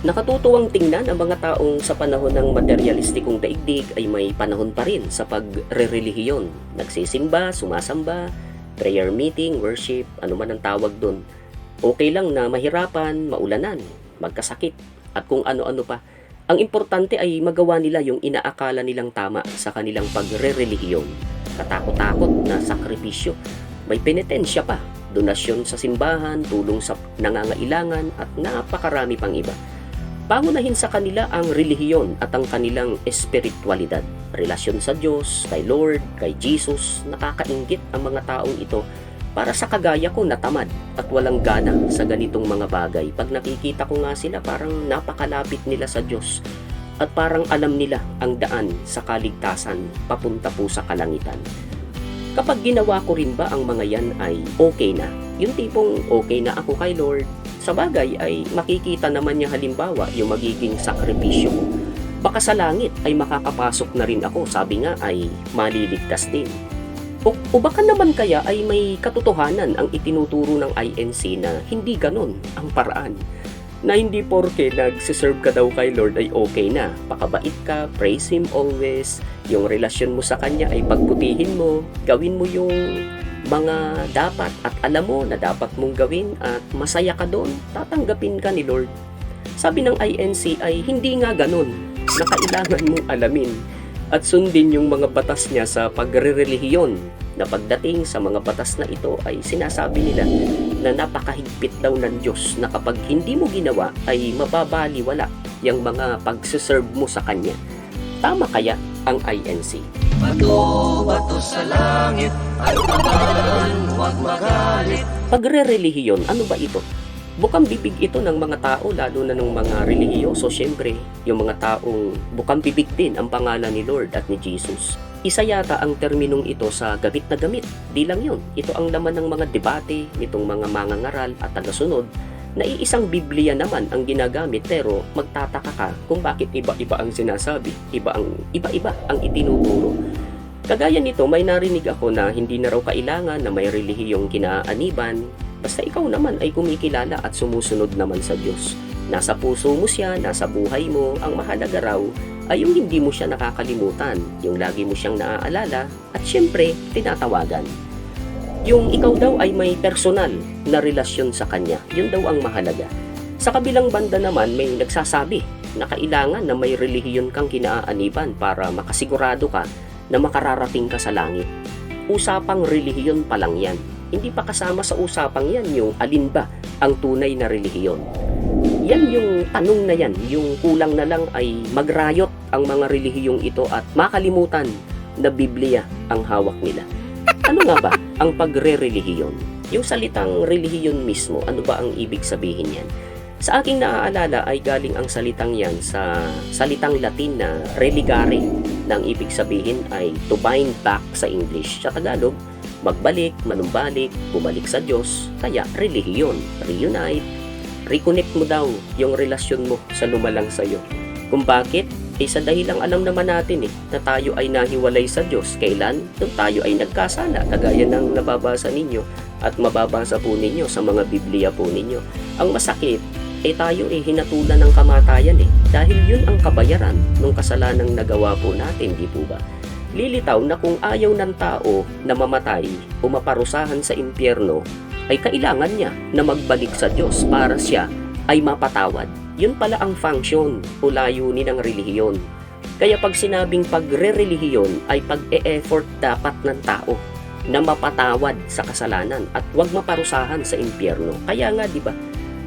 Nakatutuwang tingnan ang mga taong sa panahon ng materialistikong daigdig ay may panahon pa rin sa pagre-relihiyon. Nagsisimba, sumasamba, prayer meeting, worship, ano man ang tawag doon. Okay lang na mahirapan, maulanan, magkasakit, at kung ano-ano pa. Ang importante ay magawa nila yung inaakala nilang tama sa kanilang pagre-relihiyon. Katakot-takot na sakripisyo. May penitensya pa, donasyon sa simbahan, tulong sa nangangailangan, at napakarami pang iba. Pangunahin sa kanila ang relihiyon at ang kanilang espiritualidad. Relasyon sa Diyos, kay Lord, kay Jesus, nakakaingit ang mga taong ito para sa kagaya ko natamad at walang gana sa ganitong mga bagay. Pag nakikita ko nga sila, parang napakalapit nila sa Diyos at parang alam nila ang daan sa kaligtasan papunta po sa kalangitan. Kapag ginawa ko rin ba ang mga yan ay okay na? Yung tipong okay na ako kay Lord, sa bagay ay makikita naman niya halimbawa yung magiging sakripisyo ko. Baka sa langit ay makakapasok na rin ako, sabi nga ay maliligtas din. O, o baka naman kaya ay may katotohanan ang itinuturo ng INC na hindi ganon ang paraan. Na hindi porke nagsiserve ka daw kay Lord ay okay na. Pakabait ka, praise Him always. Yung relasyon mo sa Kanya ay pagputihin mo. Gawin mo yung mga dapat at alam mo na dapat mong gawin at masaya ka doon, tatanggapin ka ni Lord. Sabi ng INC ay hindi nga ganun na kailangan mong alamin at sundin yung mga batas niya sa pagre-relihiyon na pagdating sa mga batas na ito ay sinasabi nila na napakahigpit daw ng Diyos na kapag hindi mo ginawa ay mababaliwala yung mga pagsiserve mo sa Kanya. Tama kaya ang INC? Bato, bato sa langit, at naman, huwag magalit. Pagre-relihiyon, ano ba ito? Bukang bibig ito ng mga tao, lalo na ng mga relihiyoso. Siyempre, yung mga taong bukang bibig din ang pangalan ni Lord at ni Jesus. Isa yata ang terminong ito sa gamit na gamit. Di lang yun. Ito ang laman ng mga debate nitong mga mangangaral at tagasunod na iisang Biblia naman ang ginagamit pero magtataka ka kung bakit iba-iba ang sinasabi, iba ang iba-iba ang itinuturo. Kagaya nito, may narinig ako na hindi na raw kailangan na may relihiyong kinaaniban, basta ikaw naman ay kumikilala at sumusunod naman sa Diyos. Nasa puso mo siya, nasa buhay mo, ang mahalaga raw ay yung hindi mo siya nakakalimutan, yung lagi mo siyang naaalala, at syempre, tinatawagan. Yung ikaw daw ay may personal na relasyon sa kanya, yun daw ang mahalaga. Sa kabilang banda naman, may nagsasabi na kailangan na may relihiyon kang kinaaniban para makasigurado ka na makararating ka sa langit. Usapang relihiyon pa lang yan. Hindi pa kasama sa usapang yan yung alin ba ang tunay na relihiyon. Yan yung tanong na yan, yung kulang na lang ay magrayot ang mga relihiyong ito at makalimutan na Biblia ang hawak nila. Ano nga ba ang pagre-relihiyon? Yung salitang relihiyon mismo, ano ba ang ibig sabihin yan? Sa aking naaalala ay galing ang salitang yan sa salitang Latin na religare na ang ibig sabihin ay to bind back sa English. Sa Tagalog, magbalik, manumbalik, bumalik sa Diyos, kaya relihiyon, reunite, reconnect mo daw yung relasyon mo sa lumalang sa'yo. Kung bakit? Eh sa dahilang alam naman natin eh, na tayo ay nahiwalay sa Diyos. Kailan? Nung tayo ay nagkasala, kagaya ng nababasa ninyo at mababasa po ninyo sa mga Biblia po ninyo. Ang masakit, eh tayo eh hinatulan ng kamatayan eh. Dahil yun ang kabayaran ng kasalanang nagawa po natin, di po ba? Lilitaw na kung ayaw ng tao na mamatay o maparusahan sa impyerno, ay kailangan niya na magbalik sa Diyos para siya ay mapatawad. Yun pala ang function o layunin ng relihiyon. Kaya pag sinabing pagre-relihiyon ay pag-e-effort dapat ng tao na mapatawad sa kasalanan at huwag maparusahan sa impyerno. Kaya nga, di ba,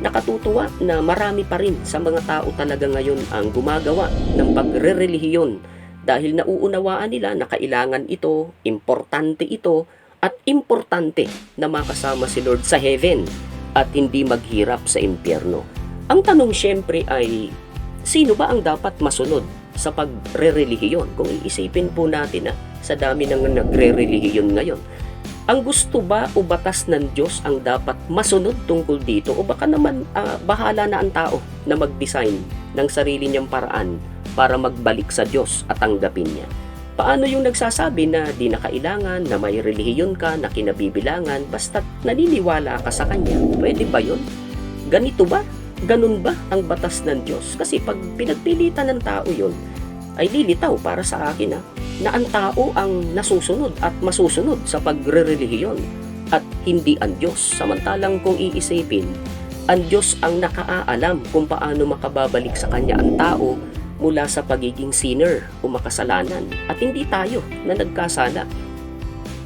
nakatutuwa na marami pa rin sa mga tao talaga ngayon ang gumagawa ng pagre-relihiyon dahil nauunawaan nila na kailangan ito, importante ito, at importante na makasama si Lord sa heaven at hindi maghirap sa impyerno. Ang tanong syempre ay, sino ba ang dapat masunod sa pagre-relihiyon? Kung iisipin po natin na sa dami ng nagre-relihiyon ngayon, ang gusto ba o batas ng Diyos ang dapat masunod tungkol dito o baka naman ah, bahala na ang tao na mag-design ng sarili niyang paraan para magbalik sa Diyos at tanggapin niya. Paano yung nagsasabi na di na kailangan na may relihiyon ka na kinabibilangan basta't naniniwala ka sa Kanya? Pwede ba yun? Ganito ba? Ganun ba ang batas ng Diyos? Kasi pag pinagpilitan ng tao yon ay lilitaw para sa akin ha, na ang tao ang nasusunod at masusunod sa pagre-relihiyon at hindi ang Diyos. Samantalang kung iisipin, ang Diyos ang nakaaalam kung paano makababalik sa Kanya ang tao mula sa pagiging sinner o makasalanan at hindi tayo na nagkasala.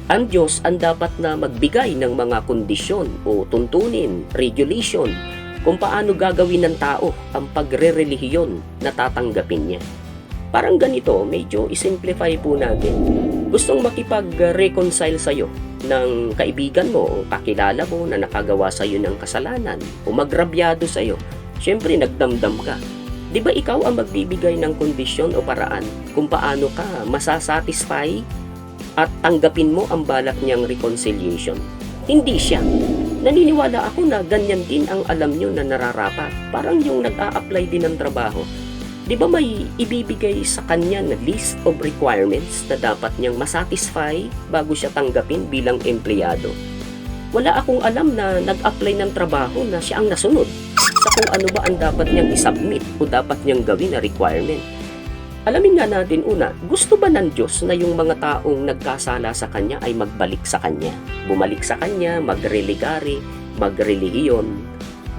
Ang Diyos ang dapat na magbigay ng mga kondisyon o tuntunin, regulation kung paano gagawin ng tao ang pagre-relihiyon na tatanggapin niya. Parang ganito, medyo isimplify po natin. Gustong makipag-reconcile sa'yo ng kaibigan mo o kakilala mo na nakagawa sa'yo ng kasalanan o magrabyado sa'yo. Siyempre, nagdamdam ka. Di ba ikaw ang magbibigay ng kondisyon o paraan kung paano ka masasatisfy at tanggapin mo ang balak niyang reconciliation? Hindi siya. Naniniwala ako na ganyan din ang alam niyo na nararapat. Parang yung nag-a-apply din ng trabaho. Di ba may ibibigay sa kanya na list of requirements na dapat niyang masatisfy bago siya tanggapin bilang empleyado? Wala akong alam na nag-apply ng trabaho na siya ang nasunod sa kung ano ba ang dapat niyang isubmit o dapat niyang gawin na requirement. Alamin nga natin una, gusto ba ng Diyos na yung mga taong nagkasala sa Kanya ay magbalik sa Kanya? Bumalik sa Kanya, magreligare, magrelihiyon.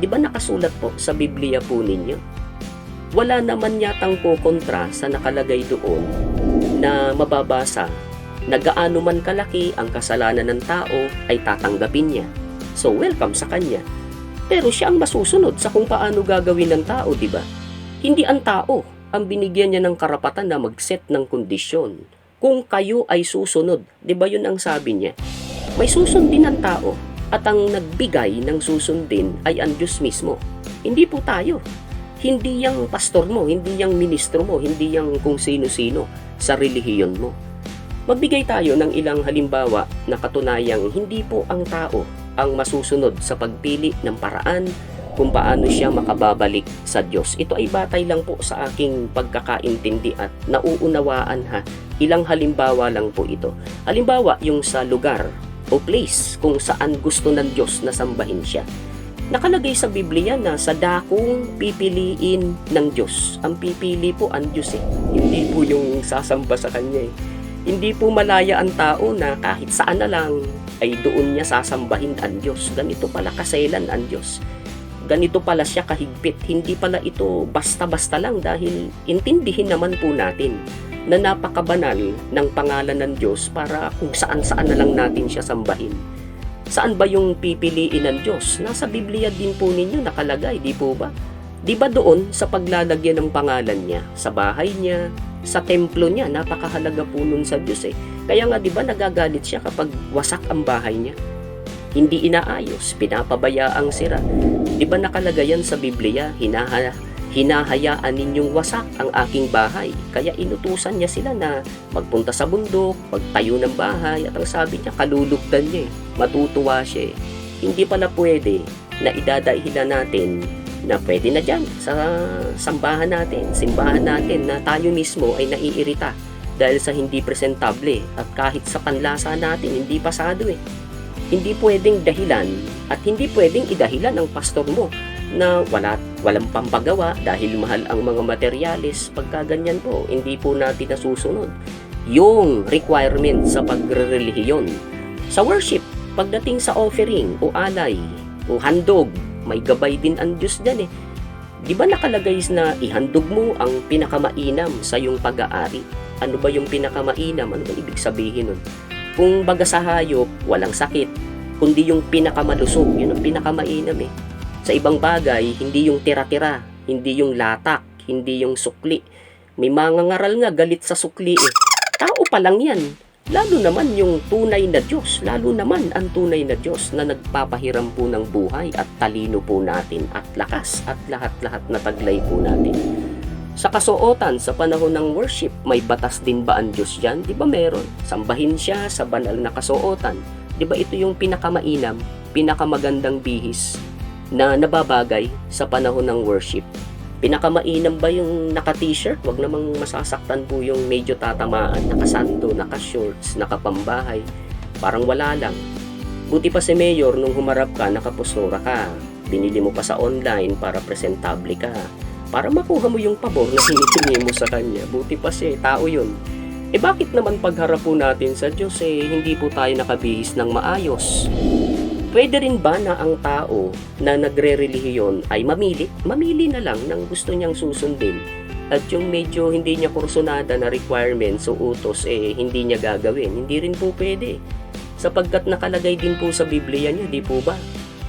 Di ba nakasulat po sa Biblia po ninyo? Wala naman yatang po kontra sa nakalagay doon na mababasa na gaano man kalaki ang kasalanan ng tao ay tatanggapin niya. So welcome sa Kanya. Pero siya ang masusunod sa kung paano gagawin ng tao, di ba? Hindi ang tao ang binigyan niya ng karapatan na mag-set ng kondisyon. Kung kayo ay susunod, di ba yun ang sabi niya? May susundin ang tao at ang nagbigay ng susundin ay ang Diyos mismo. Hindi po tayo. Hindi yung pastor mo, hindi yung ministro mo, hindi yung kung sino-sino sa relihiyon mo. Magbigay tayo ng ilang halimbawa na katunayang hindi po ang tao ang masusunod sa pagpili ng paraan kung paano siya makababalik sa Diyos. Ito ay batay lang po sa aking pagkakaintindi at nauunawaan ha. Ilang halimbawa lang po ito. Halimbawa, yung sa lugar o place kung saan gusto ng Diyos na sambahin siya. Nakalagay sa Biblia na sa dakong pipiliin ng Diyos. Ang pipili po ang Diyos eh. Hindi po yung sasamba sa Kanya eh. Hindi po malaya ang tao na kahit saan na lang ay doon niya sasambahin ang Diyos. Ganito pala kaselan ang Diyos ganito pala siya kahigpit. Hindi pala ito basta-basta lang dahil intindihin naman po natin na napakabanal ng pangalan ng Diyos para kung saan-saan na lang natin siya sambahin. Saan ba yung pipiliin ng Diyos? Nasa Biblia din po ninyo nakalagay, di po ba? Di ba doon sa paglalagyan ng pangalan niya, sa bahay niya, sa templo niya, napakahalaga po nun sa Diyos eh. Kaya nga di ba nagagalit siya kapag wasak ang bahay niya? Hindi inaayos, pinapabaya ang sira. Di ba nakalagay yan sa Biblia, hinaha, hinahayaan ninyong wasak ang aking bahay. Kaya inutusan niya sila na magpunta sa bundok, magtayo ng bahay, at ang sabi niya, kalulugdan niya eh. Matutuwa siya eh. Hindi pala pwede na idadahilan natin na pwede na dyan sa sambahan natin, simbahan natin na tayo mismo ay naiirita dahil sa hindi presentable at kahit sa panlasa natin hindi pasado eh hindi pwedeng dahilan at hindi pwedeng idahilan ng pastor mo na wala, walang pampagawa dahil mahal ang mga materyales. Pagka ganyan po, hindi po natin nasusunod yung requirement sa pagre-relihiyon. Sa worship, pagdating sa offering o alay o handog, may gabay din ang Diyos dyan eh. Di ba nakalagay na ihandog mo ang pinakamainam sa iyong pag-aari? Ano ba yung pinakamainam? Ano ba ibig sabihin nun? Kung baga sa hayop, walang sakit, kundi yung pinakamalusog, yun ang pinakamainam eh. Sa ibang bagay, hindi yung tira-tira, hindi yung latak, hindi yung sukli. May mga ngaral nga galit sa sukli eh. Tao pa lang yan. Lalo naman yung tunay na Diyos, lalo naman ang tunay na Diyos na nagpapahiram po ng buhay at talino po natin at lakas at lahat-lahat na taglay po natin. Sa kasuotan, sa panahon ng worship, may batas din ba ang Diyos dyan? Di ba meron? Sambahin siya sa banal na kasuotan. Di ba ito yung pinakamainam, pinakamagandang bihis na nababagay sa panahon ng worship? Pinakamainam ba yung naka-t-shirt? Huwag namang masasaktan po yung medyo tatamaan, nakasando, naka-shorts, nakapambahay. Parang wala lang. Buti pa si Mayor nung humarap ka, nakapostura ka. binili mo pa sa online para presentable ka. Para makuha mo yung pabor na hinihingi mo sa kanya. Buti pa siya, tao yun. Eh bakit naman pagharap po natin sa Diyos eh hindi po tayo nakabihis ng maayos? Pwede rin ba na ang tao na nagre-relihiyon ay mamili? Mamili na lang ng gusto niyang susundin. At yung medyo hindi niya kursunada na requirements o utos eh hindi niya gagawin. Hindi rin po pwede. Sapagkat nakalagay din po sa Biblia niya, di po ba?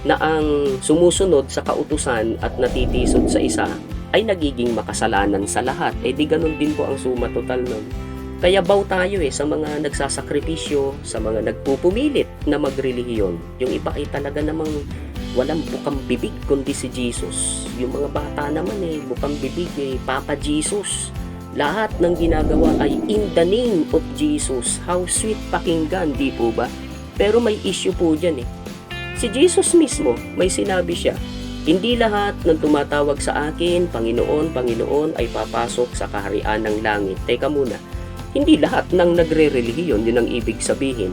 Na ang sumusunod sa kautusan at natitisod sa isa ay nagiging makasalanan sa lahat. Eh di ganun din po ang suma total nun. Kaya baw tayo eh sa mga nagsasakripisyo, sa mga nagpupumilit na magrelihiyon. Yung iba ay talaga namang walang bukang bibig kundi si Jesus. Yung mga bata naman eh, bukang bibig eh, Papa Jesus. Lahat ng ginagawa ay in the name of Jesus. How sweet pakinggan, di po ba? Pero may issue po dyan eh. Si Jesus mismo, may sinabi siya, hindi lahat ng tumatawag sa akin, Panginoon, Panginoon, ay papasok sa kaharian ng langit. Teka muna, hindi lahat ng nagre-relihiyon, yun ang ibig sabihin.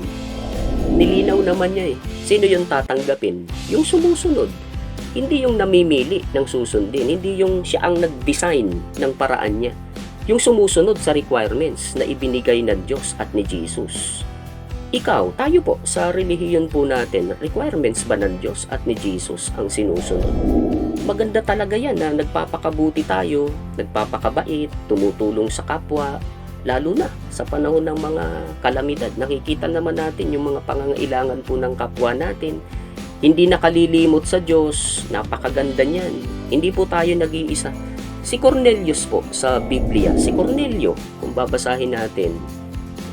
Nilinaw naman niya eh. Sino yung tatanggapin? Yung sumusunod. Hindi yung namimili ng susundin. Hindi yung siya ang nag-design ng paraan niya. Yung sumusunod sa requirements na ibinigay ng Diyos at ni Jesus. Ikaw, tayo po, sa relihiyon po natin, requirements ba ng Diyos at ni Jesus ang sinusunod? Maganda talaga yan na nagpapakabuti tayo, nagpapakabait, tumutulong sa kapwa, lalo na sa panahon ng mga kalamidad. Nakikita naman natin yung mga pangangailangan po ng kapwa natin. Hindi nakalilimot sa Diyos, napakaganda niyan. Hindi po tayo nag-iisa. Si Cornelius po sa Biblia, si Cornelio, kung babasahin natin,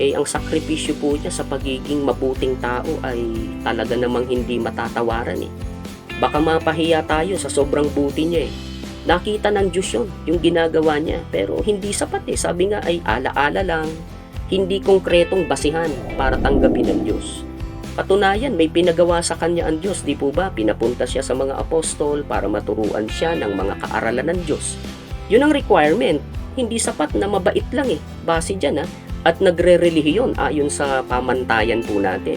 eh ang sakripisyo po niya sa pagiging mabuting tao ay talaga namang hindi matatawaran eh. Baka mapahiya tayo sa sobrang buti niya eh. Nakita ng Diyos yun, yung ginagawa niya. Pero hindi sapat eh. Sabi nga ay ala-ala lang. Hindi konkretong basihan para tanggapin ng Diyos. Katunayan, may pinagawa sa kanya ang Diyos, di po ba? Pinapunta siya sa mga apostol para maturuan siya ng mga kaaralan ng Diyos. Yun ang requirement. Hindi sapat na mabait lang eh. Base dyan ha. At nagre-relihiyon ayon sa pamantayan po natin.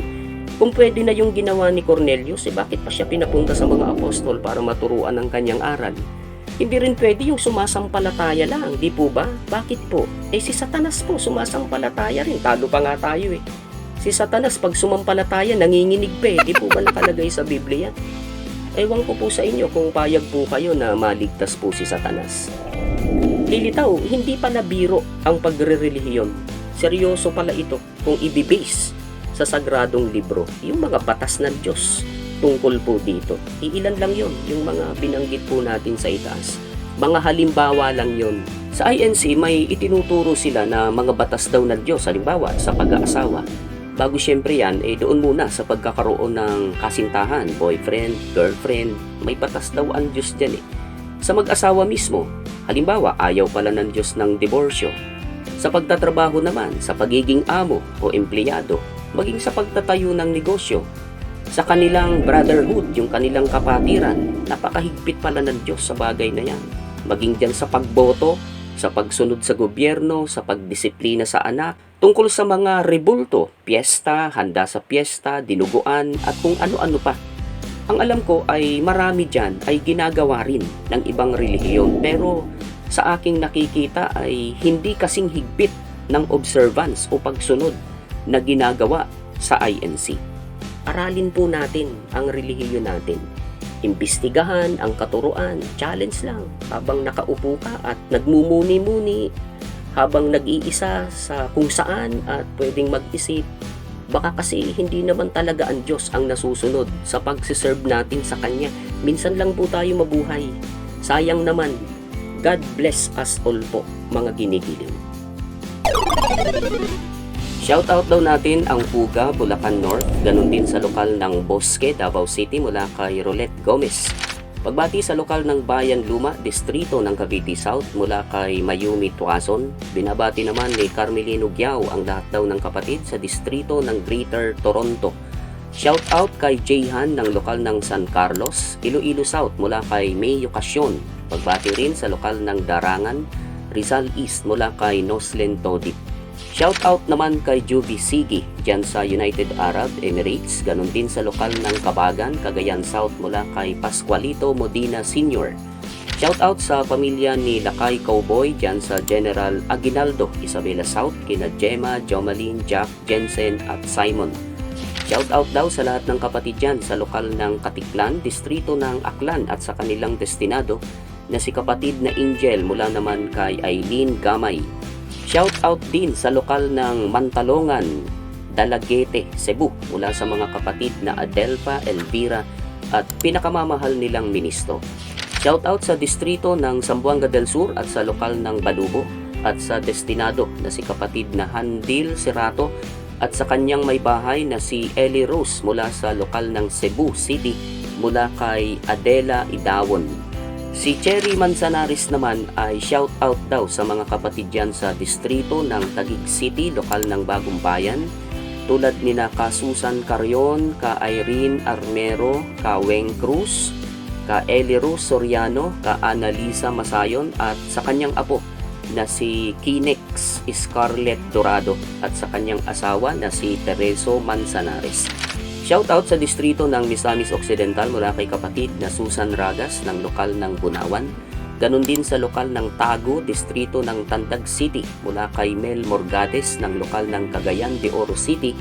Kung pwede na yung ginawa ni Cornelius, eh bakit pa siya pinapunta sa mga apostol para maturuan ng kanyang aral? Hindi rin pwede yung sumasampalataya lang, di po ba? Bakit po? Eh si Satanas po, sumasampalataya rin. Talo pa nga tayo eh. Si Satanas pag sumampalataya, nanginginig pa eh. Di po ba nakalagay sa Biblia? Ewan ko po sa inyo kung payag po kayo na maligtas po si Satanas. Lilitaw, hindi pala biro ang pagre-relihiyon. Seryoso pala ito kung ibibase sa sagradong libro, yung mga batas ng Diyos tungkol po dito. Iilan lang yon yung mga binanggit po natin sa itaas. Mga halimbawa lang yon. Sa INC, may itinuturo sila na mga batas daw ng Diyos, halimbawa sa pag-aasawa. Bago syempre yan, eh doon muna sa pagkakaroon ng kasintahan, boyfriend, girlfriend, may batas daw ang Diyos dyan eh. Sa mag-asawa mismo, halimbawa ayaw pala ng Diyos ng diborsyo. Sa pagtatrabaho naman, sa pagiging amo o empleyado, maging sa pagtatayo ng negosyo, sa kanilang brotherhood, yung kanilang kapatiran, napakahigpit pala ng Diyos sa bagay na yan. Maging dyan sa pagboto, sa pagsunod sa gobyerno, sa pagdisiplina sa anak, tungkol sa mga rebulto, piyesta, handa sa piyesta, dinuguan, at kung ano-ano pa. Ang alam ko ay marami dyan ay ginagawa rin ng ibang relihiyon pero sa aking nakikita ay hindi kasing higpit ng observance o pagsunod na ginagawa sa INC. Aralin po natin ang relihiyon natin. Imbestigahan ang katuruan, challenge lang habang nakaupo ka at nagmumuni-muni habang nag-iisa sa kung saan at pwedeng mag-isip Baka kasi hindi naman talaga ang Diyos ang nasusunod sa pagsiserve natin sa Kanya. Minsan lang po tayo mabuhay. Sayang naman. God bless us all po, mga ginigiling. Shoutout daw natin ang Puga, Bulacan North, ganun din sa lokal ng Bosque, Davao City mula kay Rolette Gomez. Pagbati sa lokal ng Bayan Luma, distrito ng Cavite South mula kay Mayumi Tuason. Binabati naman ni Carmelino Giao ang lahat daw ng kapatid sa distrito ng Greater Toronto. Shout out kay Jayhan ng lokal ng San Carlos, Iloilo South mula kay May Ocasyon. Pagbati rin sa lokal ng Darangan, Rizal East mula kay Noslen Todip. Shoutout naman kay Juby Sigi dyan sa United Arab Emirates, ganun din sa lokal ng Kabagan, Cagayan South mula kay Pascualito Modina Sr. Shoutout sa pamilya ni Lakay Cowboy dyan sa General Aguinaldo, Isabela South, kina Gemma, Jomalyn, Jack, Jensen at Simon. Shoutout daw sa lahat ng kapatid dyan sa lokal ng Katiklan, distrito ng Aklan at sa kanilang destinado na si kapatid na Angel mula naman kay Eileen Gamay. Shoutout din sa lokal ng Mantalongan, Dalaguete, Cebu mula sa mga kapatid na Adelpa, Elvira at pinakamamahal nilang ministro. Shoutout sa distrito ng Zamboanga del Sur at sa lokal ng Balubo at sa destinado na si kapatid na Handil Serato at sa kanyang may bahay na si Ellie Rose mula sa lokal ng Cebu City mula kay Adela Idawon. Si Cherry Manzanares naman ay shout out daw sa mga kapatid dyan sa distrito ng Taguig City, lokal ng Bagong Bayan, tulad ni na ka Susan Carion, ka Irene Armero, ka Weng Cruz, ka Eli Rose Soriano, ka Annalisa Masayon at sa kanyang apo na si Kinex Scarlett Dorado at sa kanyang asawa na si Tereso Manzanares. Shoutout sa distrito ng Misamis Occidental mula kay kapatid na Susan Ragas ng lokal ng Bunawan. Ganon din sa lokal ng Tago, distrito ng Tandag City mula kay Mel Morgades ng lokal ng Cagayan de Oro City,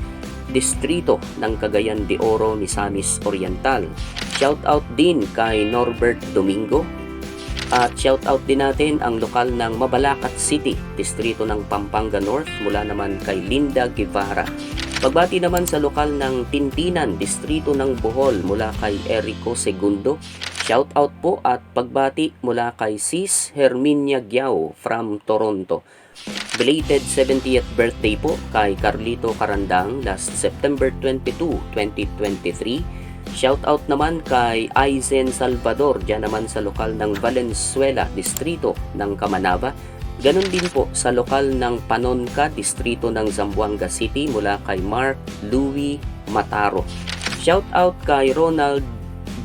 distrito ng Cagayan de Oro, Misamis Oriental. Shoutout din kay Norbert Domingo at shoutout din natin ang lokal ng Mabalacat City, distrito ng Pampanga North mula naman kay Linda Guevara. Pagbati naman sa lokal ng Tintinan, distrito ng Bohol mula kay Erico Segundo. Shoutout po at pagbati mula kay Sis Herminia Giao from Toronto. Belated 70th birthday po kay Carlito Carandang last September 22, 2023. Shoutout naman kay Aizen Salvador dyan naman sa lokal ng Valenzuela, distrito ng Kamanaba. Ganon din po sa lokal ng Panonca, distrito ng Zamboanga City mula kay Mark Louis Mataro. Shoutout kay Ronald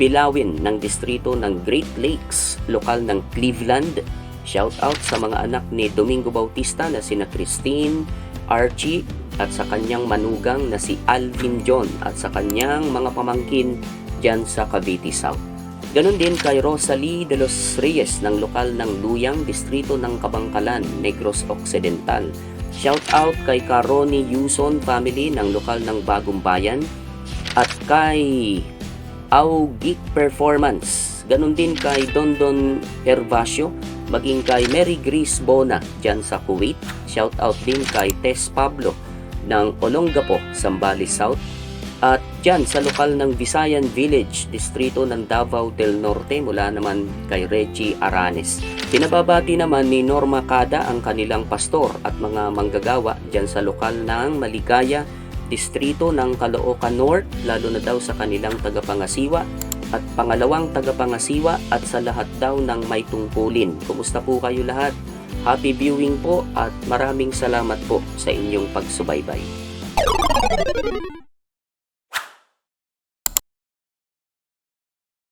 Bilawin ng distrito ng Great Lakes, lokal ng Cleveland. Shoutout sa mga anak ni Domingo Bautista na sina Christine, Archie, at sa kanyang manugang na si Alvin John at sa kanyang mga pamangkin dyan sa Cavite South. Ganon din kay Rosalie de los Reyes ng lokal ng Luyang, distrito ng Kabangkalan, Negros Occidental. Shout out kay Caroni Yuson family ng lokal ng Bagong Bayan at kay Augik Performance. Ganon din kay Dondon Hervasio, maging kay Mary Grace Bona dyan sa Kuwait. Shout out din kay Tess Pablo ng Olongapo, Zambales South. At dyan sa lokal ng Visayan Village, distrito ng Davao del Norte mula naman kay Reggie Aranes. Pinababati naman ni Norma Kada ang kanilang pastor at mga manggagawa dyan sa lokal ng Maligaya, distrito ng Caloocan North, lalo na daw sa kanilang tagapangasiwa at pangalawang tagapangasiwa at sa lahat daw ng may tungkulin. Kumusta po kayo lahat? Happy viewing po at maraming salamat po sa inyong pagsubaybay.